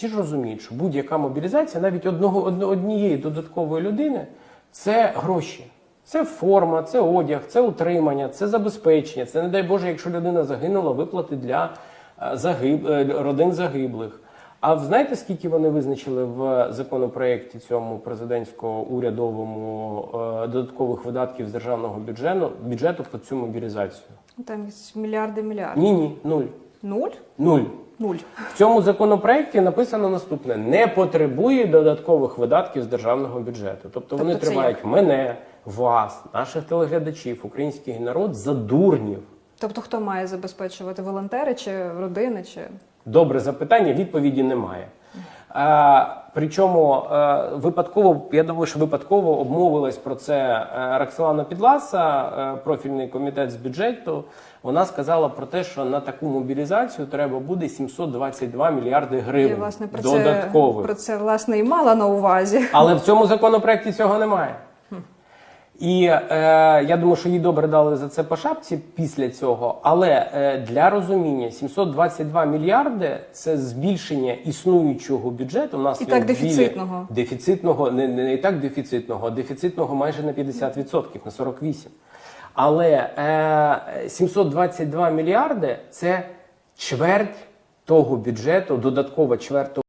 всі ж розуміють, що будь-яка мобілізація, навіть одного однієї додаткової людини, це гроші. Це форма, це одяг, це утримання, це забезпечення. Це не дай Боже, якщо людина загинула, виплати для е, загиб... е, родин загиблих. А знаєте, скільки вони визначили в законопроєкті цьому президентського урядовому е, додаткових видатків з державного бюджету бюджету по цю мобілізацію? Там мільярди мільярди. Ні, ні, нуль. Нуль? Нуль. Нуль. В цьому законопроекті написано наступне: не потребує додаткових видатків з державного бюджету. Тобто вони Тобто це тримають мене, вас, наших телеглядачів, український народ за дурнів. Тобто хто має забезпечувати волонтери чи родини, чи Добре запитання, відповіді немає. Причому е, випадково, я думаю, що випадково обмовилась про це е, Роксолана Підласа, е, профільний комітет з бюджету. Вона сказала про те, що на таку мобілізацію треба буде 722 мільярди я гривень власне про додаткових. це про це власне і мала на увазі. Але в цьому законопроекті цього немає. І е, я думаю, що їй добре дали за це по шапці після цього. Але е, для розуміння 722 мільярди це збільшення існуючого бюджету. У нас І так дефіцитного. дефіцитного, не, не, не і так дефіцитного, а дефіцитного майже на 50%, на 48%. Але е, 722 мільярди це чверть того бюджету, додаткова чверть того